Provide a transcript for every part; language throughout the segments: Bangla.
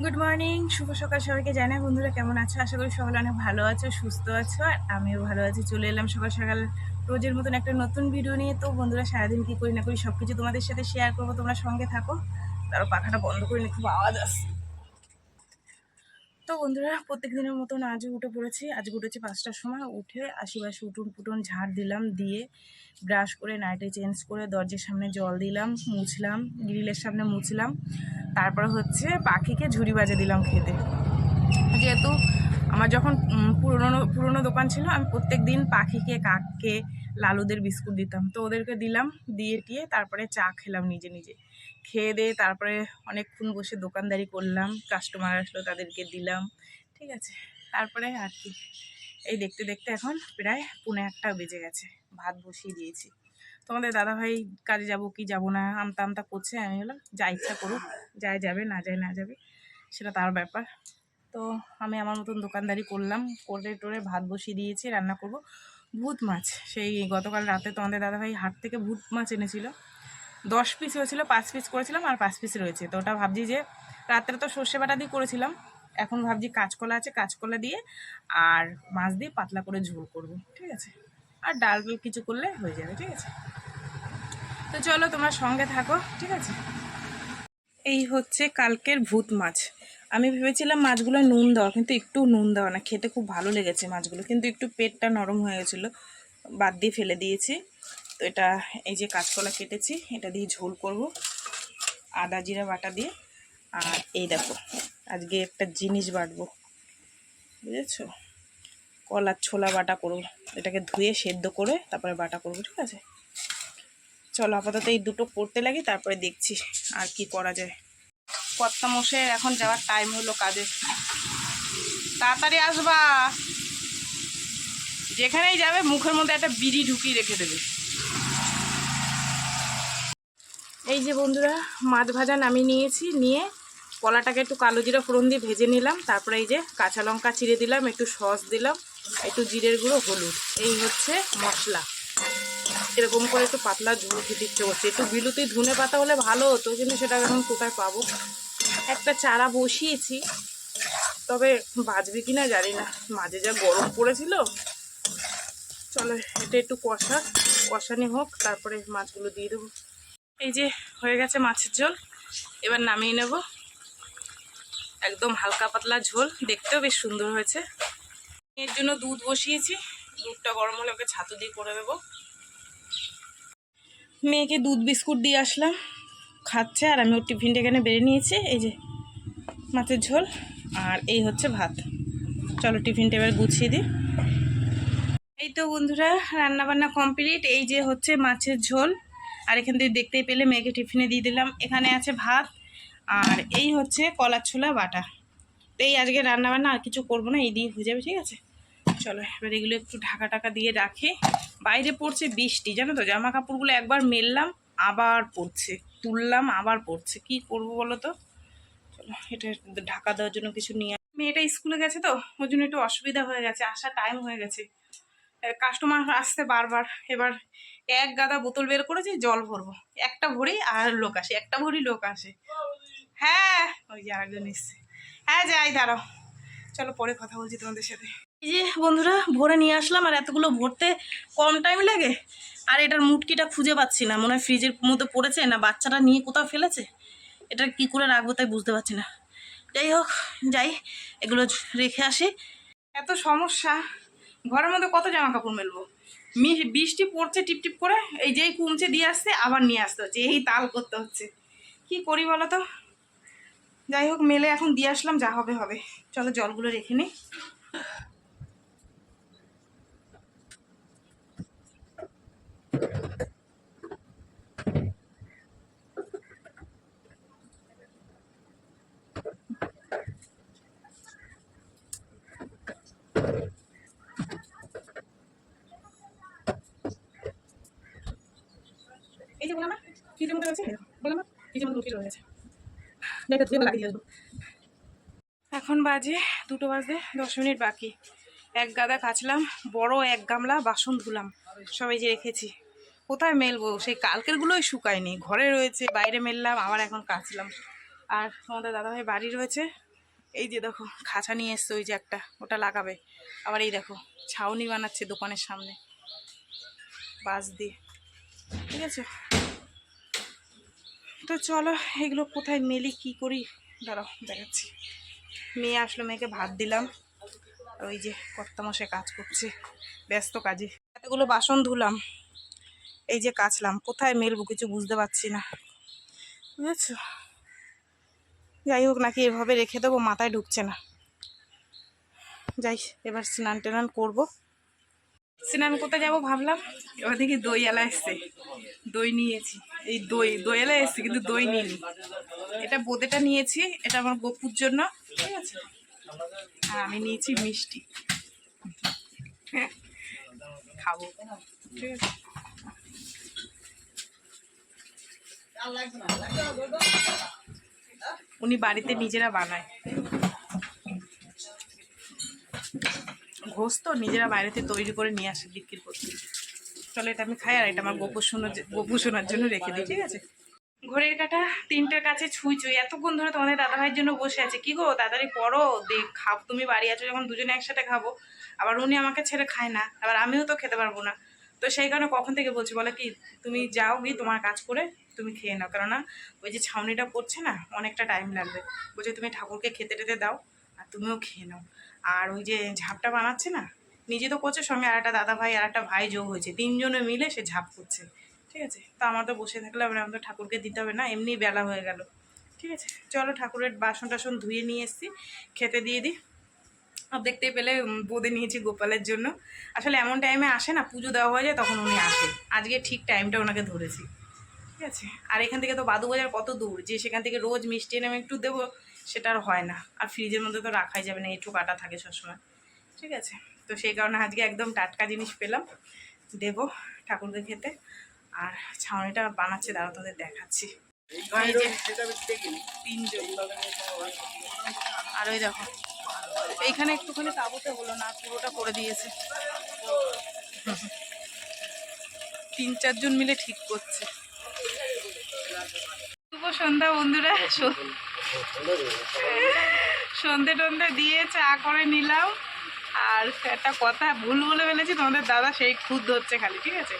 গুড মর্নিং শুভ সকাল সবাইকে জানাই। বন্ধুরা, কেমন আছো? আশা করি সকালে অনেক ভালো আছো, সুস্থ আছো, আর আমিও ভালো আছি। চলে এলাম সকাল সকাল রোজের মতন একটা নতুন ভিডিও নিয়ে। তো বন্ধুরা, সারাদিন কী করি না করি সব কিছু তোমাদের সাথে শেয়ার করব, তোমরা সঙ্গে থাকো। তারপর পাখাটা বন্ধ করে নিয়ে খুব আওয়াজ আসছে। তো বন্ধুরা প্রত্যেক দিনের মতন আজও উঠে পড়েছি। আজ উঠেছি পাঁচটার সময় উঠে আশিপাশে উঠুন পুটুন ঝাড় দিলাম, দিয়ে ব্রাশ করে নাইটে চেঞ্জ করে দরজার সামনে জল দিলাম, মুছলাম, গ্রিলের সামনে মুছলাম। তারপর হচ্ছে পাখিকে ঝুড়ি বাজে দিলাম খেতে। যেহেতু আমার যখন পুরনো পুরনো দোকান ছিল, আমি প্রত্যেক দিন পাখিকে, কাককে লালুদের বিস্কুট দিতাম। তো ওদেরকে দিলাম, দিয়ে টিয়ে তারপরে চা খেলাম নিজে নিজে। খেয়ে দিয়ে তারপরে অনেকক্ষণ বসে দোকানদারি করলাম কাস্টমার আসলো তাদেরকে দিলাম, ঠিক আছে। তারপরে আর কি। এই দেখতে দেখতে এখন প্রায় পুনে একটা বেজে গেছে, ভাত বসিয়ে দিয়েছি। তোমাদের দাদাভাই কাজে যাব কি যাব না, আমতা আমতা করছে, আমি বললাম, যা ইচ্ছা করুক, যায় যাবে, না যায় না যাবে, সেটা তার ব্যাপার। তো আমি আমার মতন দোকানদারি করলাম, করে টোরে ভাত বসিয়ে দিয়েছি, রান্না করব। ভূত মাছ। সেই গতকাল রাতে তোমাদের দাদাভাই হাট থেকে ভূত মাছ এনেছিল। দশ পিস হয়েছিল, পাঁচ পিস করেছিলাম আর পাঁচ পিস রয়েছে। তো ওটা ভাবছি যে রাত্রে তো সর্ষে বাটা দিয়ে করেছিলাম। এখন ভাবছি কাঁচকলা আছে, কাঁচকলা দিয়ে আর মাছ দিয়ে পাতলা করে ঝোল করব, ঠিক আছে? আর ডাল ডাল কিছু করলে হয়ে যাবে, ঠিক আছে? তো চলো তোমরা সঙ্গে থাকো, ঠিক আছে? এই হচ্ছে কালকের ভূত মাছ। আমি ভেবেছিলাম মাছগুলো নুন দেওয়া, কিন্তু একটু নুন দেওয়া না। খেতে খুব ভালো লেগেছে মাছগুলো, কিন্তু একটু পেটটা নরম হয়ে গেছিল। বাদ দিয়ে ফেলে দিয়েছি। তো এটা এই যে কাঁচকলা কেটেছি, এটা দিয়ে ঝোল করব। আদা, জিরা, বাটা দিয়ে। আর এই দেখো, আজকে একটা জিনিস বাটবো। বুঝেছ? কলার ছোলা বাটা করব। এটাকে ধুয়ে সেদ্ধ করে তারপরে বাটা করব, ঠিক আছে? চলো আপাতত এই দুটো করতে লাগি, তারপরে দেখছি আর কি করা যায়। কর্তা মশাই এখন যাওয়ার টাইম হলো কাজে তাড়াতাড়ি আসবা। যেখানেই যাবে মুখের মধ্যে একটা বিড়ি ঢুকিয়ে রেখে দেবে। এই যে বন্ধুরা, মাছ ভাজা নামিয়ে নিয়েছি, নিয়ে কলাটাকে একটু কালো জিরা ফোড়ন দিয়ে ভেজে নিলাম, তারপরে এই যে কাঁচা লঙ্কা চিড়ে দিলাম, একটু সস দিলাম, একটু জিরের গুঁড়ো, হলুদ। এই হচ্ছে মশলা। এরকম করে একটু পাতলা ঝোল খেতে ইচ্ছে করছে। একটু বিলুতি ধনে পাতা হলে ভালো হতো, কিন্তু সেটা এখন কোথায় পাবো? একটা চারা বসিয়েছি, তবে বাজবে কিনা জানি না। মাঝে যা গরম পড়েছিল, চলো এটা একটু কষা, কষানি হোক, তারপরে মাছগুলো দিয়ে দেবো। এই যে হয়ে গেছে মাছের ঝোল, এবার নামিয়ে নেব। একদম হালকা পাতলা ঝোল, দেখতেও বেশ সুন্দর হয়েছে। এর জন্য দুধ বসিয়েছি, দুধটা গরম হলে ওকে ছাতু দিয়ে করে দেবো। মেয়েকে দুধ বিস্কুট দিয়ে আসলাম খাচ্ছে আর আমি ওর টিফিনটা এখানে বেড়ে নিয়েছি, এই যে মাছের ঝোল আর এই হচ্ছে ভাত। চলো টিফিনটা এবার গুছিয়ে দিই। এই তো বন্ধুরা, রান্নাবান্না কমপ্লিট, এই যে হচ্ছে মাছের ঝোল। আর এখান থেকে দেখতেই পেলে মেয়েকে টিফিনে দিয়ে দিলাম। এখানে আছে ভাত আর এই হচ্ছে কলার ছোলা বাটা। তো এই আজকে রান্না বান্না আর কিছু করব না, এই দিয়ে হয়ে যাবে, ঠিক আছে? চলো, এবার এগুলো একটু ঢাকা টাকা দিয়ে রাখে। বাইরে পড়ছে বৃষ্টি, জানো তো? জামা কাপড়গুলো একবার মেললাম, আবার পড়ছে। তুললাম, আবার পড়ছে। কি করব বলো তো? চলো, এটা ঢাকা দেওয়ার জন্য কিছু নিয়ে আস- মেয়েটা স্কুলে গেছে তো ওই জন্য একটু অসুবিধা হয়ে গেছে, আসার টাইম হয়ে গেছে। কাস্টমার আসতে বারবার। এবার এক গাদা বোতল বের করেছি, জল ভরবো। একটা ভরি আর লোক আসে, একটা ভরি লোক আসে। হ্যাঁ ওই যে আরেকজন এসছে। হ্যাঁ যাই, দাঁড়াও। চলো, পরে কথা বলছি তোমাদের সাথে। এই যে বন্ধুরা, ভরে নিয়ে আসলাম আর এতগুলো ভরতে কম টাইম লাগে। আর এটার মুটকিটা খুঁজে পাচ্ছি না। মনে হয় ফ্রিজের মধ্যে পড়েছে না বাচ্চাটা নিয়ে কোথাও ফেলেছে? এটা কি করে রাখব তাই বুঝতে পারছি না। যাই হোক, যাই, এগুলো রেখে আসি। এত সমস্যা। ঘরের মধ্যে কত জামা কাপড় মেলবো বৃষ্টি পড়ছে টিপটিপ করে, এই যেই কমছে দিয়ে আসছে, আবার নিয়ে আসতে হচ্ছে। এই তাল করতে হচ্ছে। কি করি বলো তো? যাই হোক, মেলে এখন দিয়ে আসলাম, যা হবে হবে। চলো জলগুলো রেখে নিই ফ্রিজের মধ্যে রুটি রয়েছে লাগিয়ে এখন বাজে দুটো বাজে দশ মিনিট বাকি। এক গাদা কাচলাম, বড় এক গামলা বাসন ধুলাম সবাই যে রেখেছি। কোথায় মেলবো? সেই কালকেরগুলোই শুকায়নি। ঘরে রয়েছে, বাইরে মেললাম, আবার এখন কাচলাম। আর তোমাদের দাদাভাই বাড়ি রয়েছে। এই যে দেখো, খাঁচা নিয়ে এসছে ওই যে একটা, ওটা লাগাবে। আবার এই দেখো, ছাউনি বানাচ্ছে দোকানের সামনে। বাস দিয়ে। ঠিক আছে? তো চলো, এগুলো কোথায় মেলি, কি করি? দাঁড়াও, দেখাচ্ছি। মেয়ে আসলো, মেয়েকে ভাত দিলাম। আর ওই যে কর্তামশাই কাজ করছে, ব্যস্ত কাজে। এতগুলো বাসন ধুলাম, এই যে কাচলাম। কোথায় মেলবো কিছু বুঝতে পারছি না। বুঝেছ? যাই হোক, নাকি এভাবে রেখে দেবো, মাথায় ঢুকছে না। যাই, এবার স্নান টান করব। স্নান কোথায় যাব ভাবলাম? এবার দেখি দই এলা এসছে। দই নিয়েছি। এই দই দই এলা এসছে, কিন্তু দই নিইনি। এটা বোঁদেটা নিয়েছি, এটা আমার গপুর জন্য। ঠিক আছে? আর আমি নিয়েছি মিষ্টি। খাব। ঠিক আছে? উনি বাড়িতে নিজেরা বানায়। ঘোষ তো নিজেরা বাইরেতে তৈরি করে নিয়ে আসে বিক্রি করতে। চলো এটা আমি খাই আর এটা আমার গোপু শোনার গোপু শোনার জন্য রেখে দিই, ঠিক আছে? ঘড়ির কাটা তিনটের কাছে ছুঁই ছুঁই। এতক্ষণ ধরে তোমাদের দাদা ভাইয়ের জন্য বসে আছে। কি গো, তাড়াতাড়ি পড়ো, দেখ খাব তুমি বাড়ি আছো, যখন দুজনে একসাথে খাব। আবার উনি আমাকে ছেড়ে খায় না, আবার আমিও তো খেতে পারব না। তো সেই কারণে কখন থেকে বলছি, বলে কি, তুমি যাও গিয়ে তোমার কাজ করে তুমি খেয়ে নাও। কেননা ওই যে ছাউনিটা পড়ছে না, অনেকটা টাইম লাগবে। বলছে, তুমি ঠাকুরকে খেতে টেতে দাও আর তুমিও খেয়ে নাও। আর ওই যে ঝাপটা বানাচ্ছে না, নিজে তো করছে, সঙ্গে আর একটা দাদা ভাই আর একটা ভাই যোগ হয়েছে। তিনজনে মিলে সে ঝাপ করছে, ঠিক আছে? তো আমার তো বসে থাকলে আমরা আমাদের ঠাকুরকে দিতে হবে না, এমনি বেলা হয়ে গেল, ঠিক আছে? চলো ঠাকুরের বাসন টাসন ধুয়ে নিয়ে এসছি, খেতে দিয়ে দিই। আর দেখতে পেলে বোঁদে নিয়েছি গোপালের জন্য। আসলে এমন টাইমে আসে না, পুজো দেওয়া হয়ে যায়, তখন উনি আসে। আজকে ঠিক টাইমটা ওনাকে ধরেছি, ঠিক আছে? আর এখান থেকে তো বাদু বাজার কত দূর, যে সেখান থেকে রোজ মিষ্টি এনে আমি একটু দেবো সেটা আর হয় না। আর ফ্রিজের মধ্যে তো রাখাই যাবে না, একটু কাটা থাকে সবসময়। ঠিক আছে? তো সেই কারণে আজকে একদম টাটকা জিনিস পেলাম, দেব ঠাকুরকে খেতে। আর ছাউনিটা বানাচ্ছে, দাঁড়া তোদের দেখাচ্ছি। তিনজন। আর ওই দেখো, এইখানে একটুখানি তাবুতে হলো না, পুরোটা করে দিয়েছে। তিন চারজন মিলে ঠিক করছে। শুভ সন্ধ্যা বন্ধুরা সন্ধে টন্ধে দিয়ে চা করে নিলাম। আর একটা কথা ভুল বলে ফেলেছি, তোমাদের দাদা সেই খুদ ধরছে খালি, ঠিক আছে?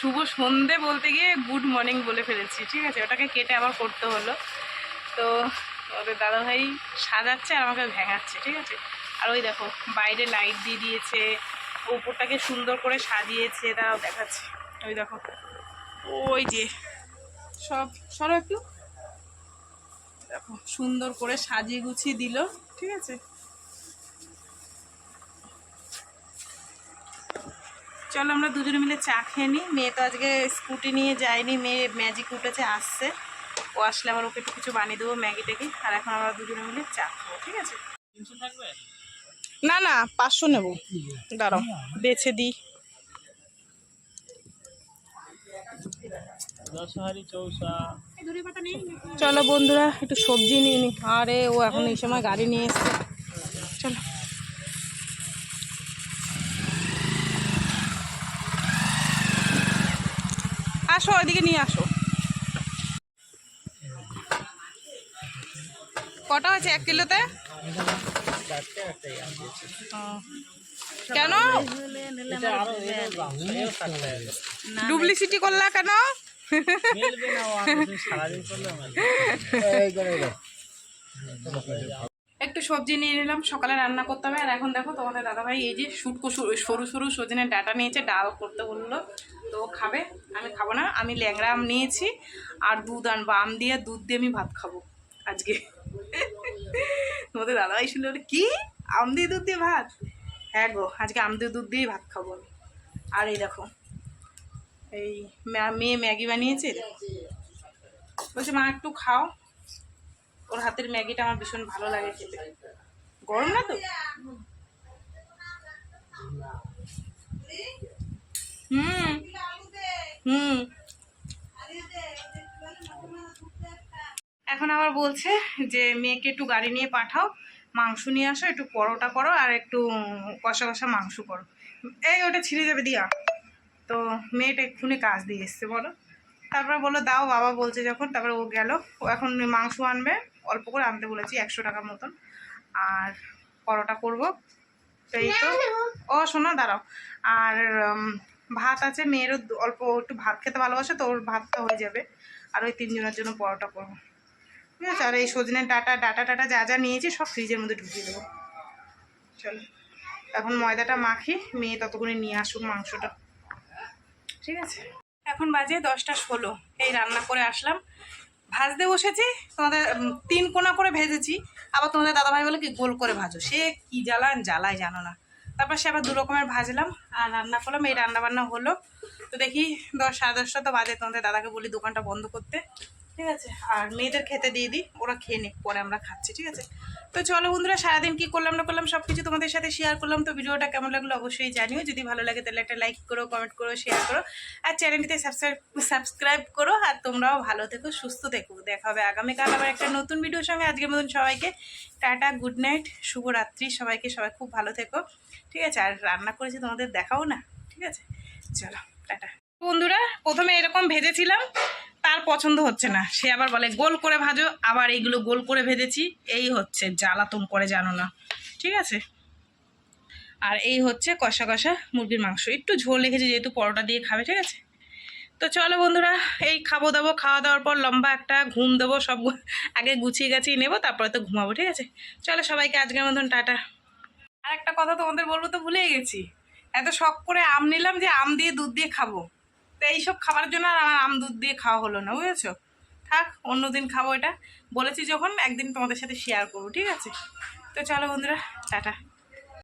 শুভ সন্ধে বলতে গিয়ে গুড মর্নিং বলে ফেলেছি, ঠিক আছে? ওটাকে কেটে আমার করতে হলো। তো ওদের দাদা ভাই সাজাচ্ছে আর আমাকে ভেঙাচ্ছে, ঠিক আছে? আর ওই দেখো, বাইরে লাইট দিয়ে দিয়েছে, উপরটাকে সুন্দর করে সাজিয়েছে তারাও দেখাচ্ছে। ওই দেখো, ওই যে, সব, সরো একটু। দেখো সুন্দর করে সাজিয়ে গুছিয়ে দিল ঠিক আছে? চলো আমরা দুজনে মিলে চা খেয়ে নিই। মেয়ে তো আজকে স্কুটি নিয়ে যায়নি মেয়ে ম্যাজিক উঠেছে আসছে। ও আসলে আবার ওকে একটু কিছু বানিয়ে দেবো ম্যাগি ট্যাগি। আর এখন আমরা দুজনে মিলে চা খাব ঠিক আছে? না না পাঁচশো নেব। দাঁড়াও বেছে দিই। চলো বন্ধুরা একটু সবজি নিয়ে নি। আরে ও এখন এই সময় গাড়ি নিয়ে এসছে। চলো। আসো ওইদিকে নিয়ে আসো। কটা হয়েছে এক কিলোতে? কেন? ডুপ্লিসিটি করলা কেন? একটু সবজি নিয়ে নিলাম সকালে রান্না করতে হবে। আর এখন দেখো তোমাদের দাদাভাই এই যে শুটকো সরু সরু সরু সজনের ডাটা নিয়েছে ডাল করতে বলল। তো ও খাবে আমি খাব না। আমি ল্যাংড়া আম নিয়েছি আর দুধ আনব। আম দিয়ে দুধ দিয়ে আমি ভাত খাব আজকে। তোমাদের দাদাভাই শুনলে বলে, কি? আম দিয়ে দুধ দিয়ে ভাত? হ্যাঁ গো আজকে আম দিয়ে দুধ দিয়েই ভাত খাব আর এই দেখো এই মেয়ে ম্যাগি বানিয়েছে। বলছে, মা, একটু খাও। ওর হাতের ম্যাগিটা আমার ভীষণ ভালো লাগে খেতে। গরম না তো? হুম হুম। এখন আবার বলছে যে, মেয়েকে একটু গাড়ি নিয়ে পাঠাও, মাংস নিয়ে আসো, একটু পরোটা করো, আর একটু কষা কষা মাংস করো। এই, ওটা ছিঁড়ে যাবে, দিয়া। তো মেয়েটা এক্ষুনি কাজ দিয়ে এসছে, বলো। তারপরে বলল, দাও, বাবা বলছে যখন। তারপরে ও গেল। ও এখন মাংস আনবে, অল্প করে আনতে বলেছি, একশো টাকার মতন। আর পরোটা করব। এই তো। ও, শোনো, দাঁড়াও। আর ভাত আছে, মেয়েরও অল্প একটু ভাত খেতে ভালোবাসে, তো ওর ভাতটা হয়ে যাবে। আর ওই তিনজনের জন্য পরোটা করব। ঠিক আছে? আর এই সজনের ডাটা ডাটা টাটা যা যা নিয়েছি, সব ফ্রিজের মধ্যে ঢুকিয়ে দেবো। চলো। এখন ময়দাটা মাখি, মেয়ে ততক্ষণে নিয়ে আসুক মাংসটা। ঠিক আছে? এখন বাজে দশটা ষোলো। এই রান্না করে আসলাম। ভাজতে বসেছি, তোমাদের তিন কোনা করে ভেজেছি। আবার তোমাদের দাদাভাই বলে কি, গোল করে ভাজো। সে কি জ্বালান জ্বালায় জানো না। তারপর সে আবার দু রকমের ভাজলাম আর রান্না করলাম। এই রান্না বান্না হলো। তো দেখি, দশ, সাড়ে দশটা তো বাজে। তোমাদের দাদাকে বলি দোকানটা বন্ধ করতে। ঠিক আছে? আর মেয়েদের খেতে দিয়ে দিই, ওরা খেয়ে নিক, পরে আমরা খাচ্ছি, ঠিক আছে? তো চলো বন্ধুরা, সারাদিন কি করলাম না করলাম সব কিছু তোমাদের সাথে শেয়ার করলাম। তো ভিডিওটা কেমন লাগল অবশ্যই জানিও। যদি ভালো লাগে তাহলে একটা লাইক করো কমেন্ট করো শেয়ার করো। আর চ্যানেলটিতে সাবস্ক্রাইব সাবস্ক্রাইব করো। আর তোমরাও ভালো থেকো, সুস্থ থেকো। দেখা হবে আগামীকাল আবার একটা নতুন ভিডিওর সঙ্গে। আজকের মতন সবাইকে টাটা গুড নাইট শুভরাত্রি। সবাইকে সবাই খুব ভালো থেকো, ঠিক আছে? আর রান্না করেছি তোমাদের দেখাও না, ঠিক আছে? চলো, টাটা। বন্ধুরা, প্রথমে এরকম ভেজেছিলাম। তার পছন্দ হচ্ছে না। সে আবার বলে, গোল করে ভাজো। আবার এইগুলো গোল করে ভেজেছি। এই হচ্ছে জ্বালাতন করে জানো না। ঠিক আছে? আর এই হচ্ছে কষা কষা মুরগির মাংস। একটু ঝোল রেখেছি যেহেতু পরোটা দিয়ে খাবে, ঠিক আছে? তো চলো বন্ধুরা, এই খাব দাবো, খাওয়া দাওয়ার পর লম্বা একটা ঘুম দেবো, সব আগে গুছিয়ে গাছিয়ে নেব, তারপরে তো ঘুমাবো, ঠিক আছে? চলো সবাইকে আজকের মতন টাটা। আর একটা কথা তোমাদের বলব তো ভুলেই গেছি। এত শখ করে আম নিলাম যে আম দিয়ে দুধ দিয়ে খাব। তো এইসব খাবার জন্য আর আমার আম দুধ দিয়ে খাওয়া হলো না, বুঝেছ? থাক, অন্য দিন খাব এটা। বলেছি যখন, একদিন তোমাদের সাথে শেয়ার করব, ঠিক আছে? তো চলো বন্ধুরা, টাটা।